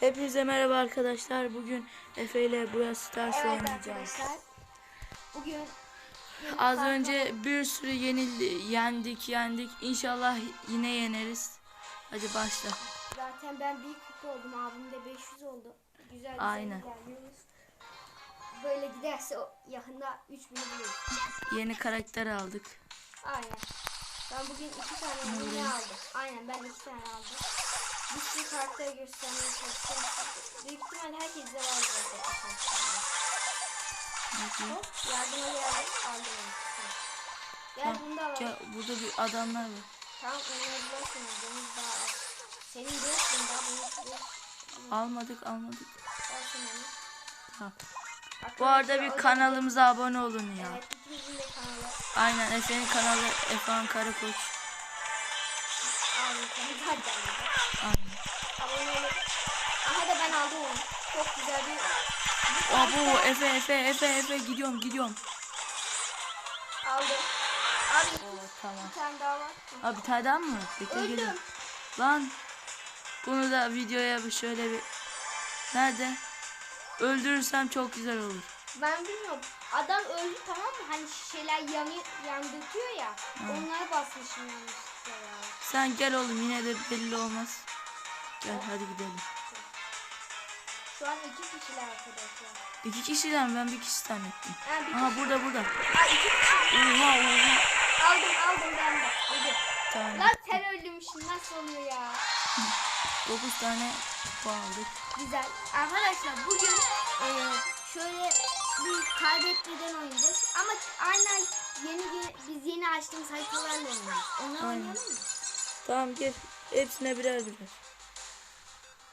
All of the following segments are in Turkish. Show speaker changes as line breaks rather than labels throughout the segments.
Hepinize merhaba arkadaşlar. Bugün Efe ile Brawl Stars
Evet
oynayacağız.
Bugün
Az önce bir sürü yenildi, yendik, yendik. İnşallah yine yeneriz. Hadi başla.
zaten ben bir kupa oldum. Abim de 500 oldu. Güzel güzel
Aynen.
ilerliyoruz. Böyle giderse o yakında 3000'i buluruz.
Yeni karakter aldık.
Aynen. Ben bugün iki tane yeni aldım. Aynen ben iki tane aldım. Bir sürü karakteri göstermeye çalışacağım. Büyük ihtimal herkes de var zaten. Hop yardıma geldim. Aldım onu. Gel bunu da alalım.
Ya, burada bir adamlar var.
Tamam oynayabilirsiniz. Benim daha az. Senin dörtün daha bunu.
Almadık, almadık.
Olsun onu.
Tamam. Bu arada bir
o-
kanalımıza abone olun ya.
Evet ikimizin de kanalı.
Aynen Efe'nin kanalı Efe'nin Karakoç.
Zaten.
Aynen.
Aha da ben aldım onu. Çok güzel bir.
Abo Efe Efe Efe Efe gidiyorum gidiyorum.
Aldım. Abi
Tamam.
bir tane daha var.
Abi bir tane daha mı? Bekle
Öldüm.
geliyorum. Lan. Bunu da videoya bir şöyle bir. Nerede? Öldürürsem çok güzel olur.
Ben bilmiyorum. Adam öldü tamam mı? Hani şeyler yanı, yandırtıyor ya. Onlara basmışım yanlışlıkla ya.
Sen gel oğlum yine de belli olmaz. Gel hadi gidelim.
Şu an iki kişiler arkadaşlar.
İki kişiden ben bir kişi zannettim.
Ha, bir
Aha burada burada.
Aa, iki kişi.
Oha oha.
Aldım aldım ben de. Hadi.
Tamam.
Lan sen öldürmüşsün nasıl oluyor ya?
9 tane kupa aldık.
Güzel. Arkadaşlar bugün eee, şöyle bir kaybetmeden oynayacağız. Ama aynen yeni biz yeni açtığımız haritalarla oynayacağız. Onu oynayalım mı?
Tamam gel. Hepsine birer birer.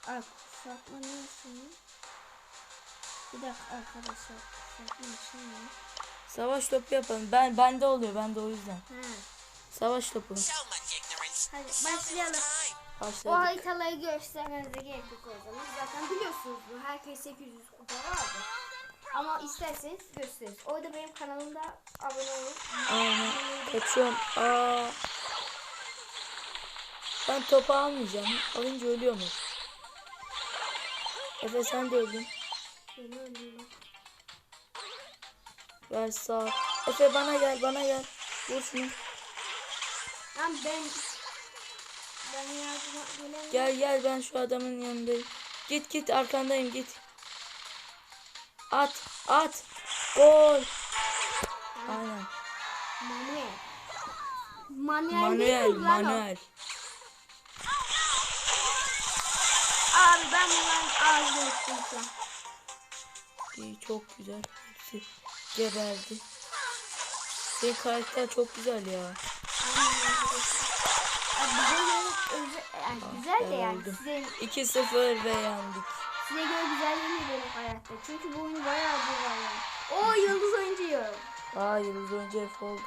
Aa, saklanıyorsun. Bir dakika arkadaşlar. Saklanıyorsun ya.
Savaş topu yapalım. Ben bende oluyor bende o yüzden.
Ha.
Savaş topu.
Hadi başlayalım. O
Başladık.
haritaları göstermenize gerek yok o zaman. Zaten biliyorsunuz bu. Herkes 800 kupa vardı. Ama isterseniz gösteririz. Orada benim kanalımda abone olun.
Aynen. Kaçıyorum. Aa. Ben topu almayacağım. Alınca ölüyor mu? Efe sen de öldün. Ver sağ. Efe bana gel bana gel. Vur şunu.
Lan ben ben yardıma.
Gel gel ben şu adamın yanındayım. Git git arkandayım git. At at. Gol. Aynen.
Manuel. Manuel,
Manuel? Manuel.
Ben ettim şu an.
İyi çok güzel. Hepsi geberdi. Senin karakter çok güzel ya.
Bize göre özel, yani güzel de yani
öldüm.
size,
2-0 ve yendik.
size göre güzel değil benim hayatta. Çünkü bu oyun bayağı bir var yani. Oo yıldız oyuncu yiyorum.
Aa yıldız önce F oldu.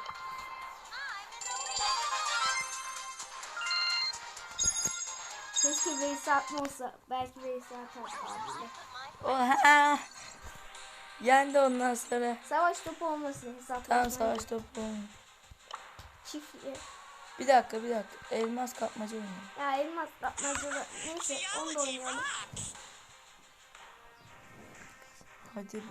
Keşke Veysel atma olsa. Belki Veysel atar abiyle.
Oha. Yendi ondan sonra.
Savaş topu olmasın hesaplaşma.
Tamam savaş topu. oynuyor.
Çiftli.
Bir dakika bir dakika. Elmas kapmaca oynuyor.
Ya elmas atmaca da neyse onu da oynayalım.
Hadi be.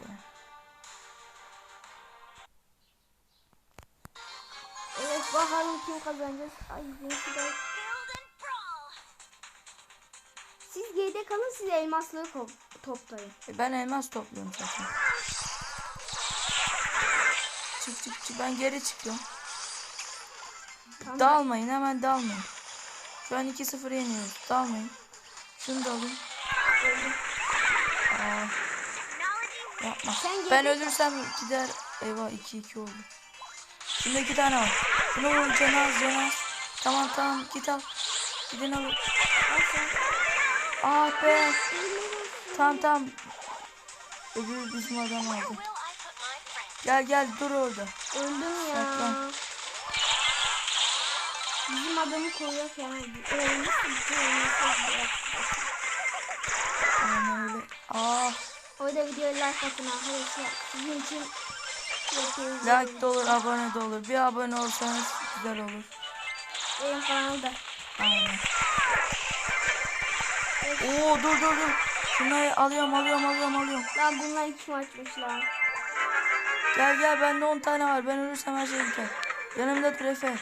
Evet bakalım kim kazanacak. Ay benimki de. Siz geride kalın siz elmasları toplayın.
E, Ben elmas topluyorum zaten. Çık çık çık. Ben geri çıkıyorum.
Tamam.
Dalmayın hemen dalmayın. Şu an 2-0 yeniyoruz. Dalmayın. Şunu da alın. Aa. Yapma.
Sen
Ben ölürsem gider. Eyvah 2-2 oldu. Şimdi iki tane var. Şunu vur Cenaz Cenaz. Tamam tamam git al. Gidin alın. Ah be. Tamam tamam. Öbür bizim adam aldı. Gel gel dur orada.
Öldüm ya.
Saklan.
Bizim adamı. Ölmüş mü? Ölmüş
Aynen öyle. Ah.
Orada videoyu like atın arkadaşlar. Sizin için.
Like de olur abone de olur. Bir abone olsanız güzel olur.
Benim kanalda.
Aynen. Oo dur dur dur. Şunları alıyorum alıyorum alıyorum alıyorum.
Lan bunlar kim açmış lan?
Gel gel bende 10 tane var. Ben ölürsem her şey biter. Yanımda dur Efe.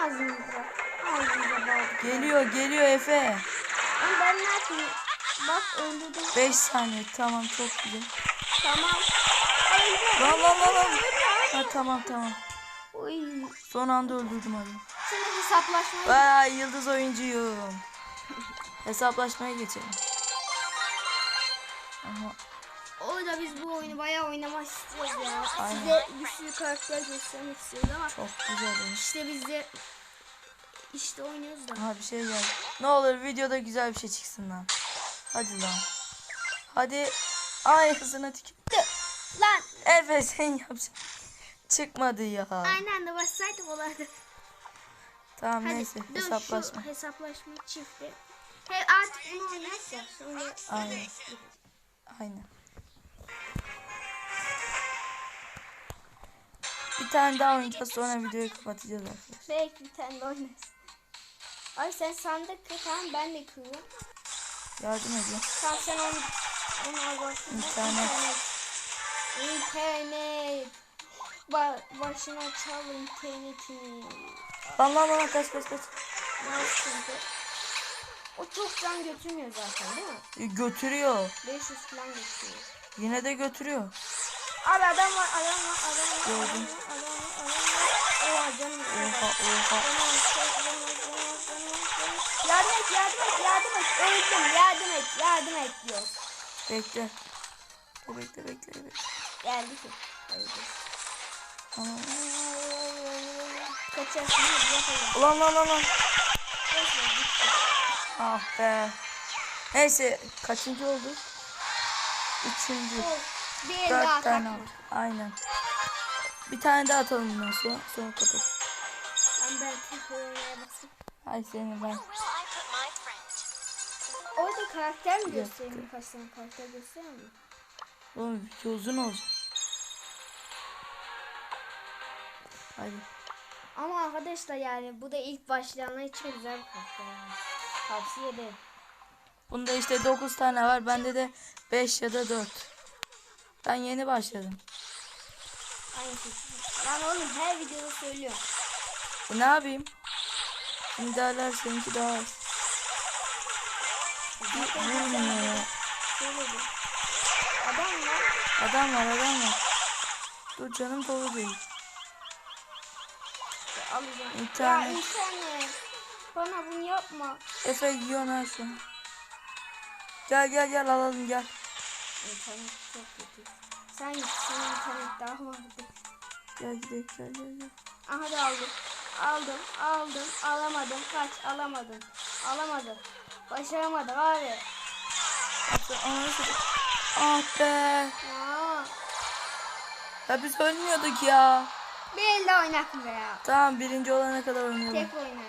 Ağzınıza. Ağzınıza bağlı.
Geliyor geliyor Efe.
Ama ben ne yapayım? Bak öldürdüm.
5 saniye tamam çok güzel.
Tamam.
Lan lan lan lan. Ha tamam tamam.
Uy.
Son anda öldürdüm hadi.
Şimdi hesaplaşmayı
Vay yıldız oyuncuyum. Hesaplaşmaya geçelim. Aha,
Orada biz bu oyunu bayağı oynamak istiyoruz ya.
Aynen.
Size güçlü karakter göstermek istiyoruz ama
çok güzel oyun.
işte biz de işte oynuyoruz da.
Aha bir şey geldi. Ne olur videoda güzel bir şey çıksın lan. Hadi lan. Hadi. Ay hızına tükürdü.
Lan
Efe sen yapacaksın. Çıkmadı ya.
aynı anda bassaydık olardı.
Tamam
Hadi
neyse
dur
hesaplaşma.
şu hesaplaşma çifti. He artık bunu oynarsa sonra
Aynen. Aynen. Bir tane daha oynayacağız sonra videoyu kapatacağız arkadaşlar.
belki bir tane de oynarız. Ay sen sandık tamam ben de kırıyorum.
Yardım ediyorum.
Tamam sen onu, onu al.
İnternet.
İnternet. İnternet. Ba başına çal internetini.
Lan lan lan kaç kaç kaç.
O çok can götürmüyor zaten değil mi?
E, Götürüyor.
500 falan götürüyor.
Yine de götürüyor.
Abi adam var, adam var, adam var,
Gördüm.
adam var, adam var. Oha canım.
Oha oha.
Yardım et, yardım et, yardım et. Öldüm, yardım et, yardım et diyor.
Bekle. Bekle bekle bekle.
Geldi ki. Öldü.
Aa.
Kaçarsın, hadi yapalım.
Ulan lan lan lan. Ah be. Neyse kaçıncı olduk? Üçüncü.
Bir el daha
Dört tane aldık. Aynen. Bir tane daha atalım bundan sonra. Sonra kapat.
Ben belki oynaya basayım.
Ay seni ben.
Orada karakter mi göstereyim? Kaç tane karakter göstereyim mi?
Oğlum video uzun olacak. Hadi.
Ama arkadaşlar yani bu da ilk başlayanlar için güzel bir. Tavsiye ederim.
Bunda işte 9 tane var. Bende de 5 ya da 4. Ben yeni başladım.
Aynı. Lan oğlum her videoda söylüyorum.
E, ne yapayım? Şimdi derler seninki daha az. Vurmuyor ya.
Adam var.
Adam var adam var. Dur canım dolu değil.
Alacağım.
İnternet.
Ya internet. Bana bunu yapma.
Efe yiyorsun ha şu an. Gel gel gel alalım gel.
İnternet çok kötü. Sen git. Senin internet daha vardı.
Gel gidelim gel gel gel.
Aha da aldım. Aldım. Aldım. Alamadım. Kaç. Alamadım. Alamadım. Başaramadım abi.
Ah be.
Ya.
Ya biz ölmüyorduk ya.
Bir elde oynak mı ya?
Tamam birinci olana kadar oynayalım.
Tek oyna.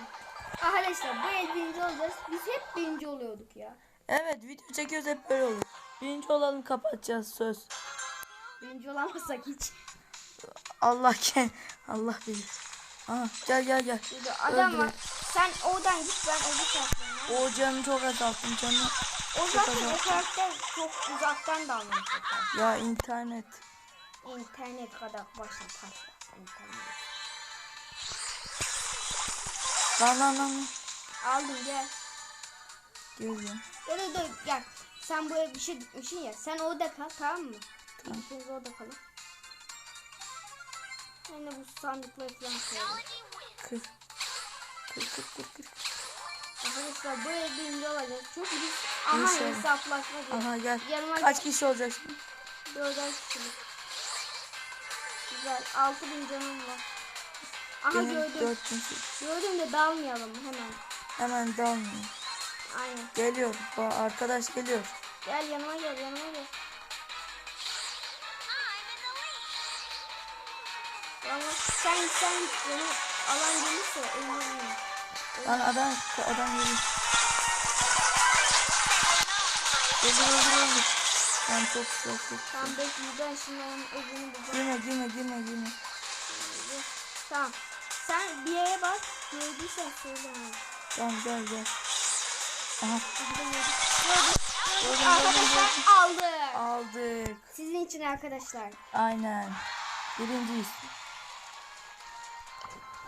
Arkadaşlar bu el birinci olacağız. Biz hep birinci oluyorduk ya.
Evet video çekiyoruz hep böyle olur. Birinci olalım kapatacağız söz.
Birinci olamazsak hiç.
Allah ke Allah bilir. Aha gel gel gel.
Burada adam var. Sen oradan git ben öbür taraftan.
O canı çok azalttım canı.
O zaten o karakter çok uzaktan da yeter.
Ya internet.
İnternet kadar. İnternet.
Lan lan lan.
Aldım gel.
Geliyorum.
Dur dur dur gel. Sen buraya bir şey dikmişsin ya. Sen orada kal tamam mı?
Tamam.
İkiniz orada kalın. Ben de bu sandıkları falan koyalım.
Kır. Kır kır kır kır.
Arkadaşlar böyle birinci olacağız. Çünkü biz aha hesaplaşma.
Aha gel.
Yanıma
Kaç kişi olacak şimdi?
Dörder kişilik. Güzel. Altı bin canım var. Aha
Benim
gördüm. Gördüm de dalmayalım hemen.
Hemen dalmıyor.
Aynen.
Geliyor. Bu arkadaş geliyor.
Gel yanıma gel yanıma gel. Ama sen sen beni alan gelirse öldürürüm.
Lan adam adam geliyor. Öldür öldür. Ben çok çok çok.
Tamam bekle ben şimdi onun öbürünü bulacağım.
Girme girme girme girme.
Tamam. Sen bir yere bak. Gördüysen söyle bana.
Tamam gel gel. Aha,
Arkadaşlar aldık.
aldık.
Sizin için arkadaşlar.
Aynen. Birinciyiz.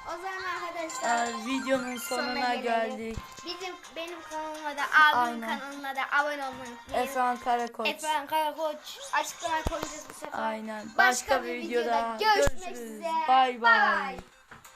O zaman arkadaşlar
Ee, videonun sonuna,
Sonuna
geldik.
bizim benim kanalıma da abimin kanalına da abone olmayı unutmayın.
Efran Karakoç.
Efendim Karakoç açıklamaya koyacağız bu sefer.
Aynen.
Başka, bir videoda görüşmek üzere.
Bay
Bay
bay.
bay.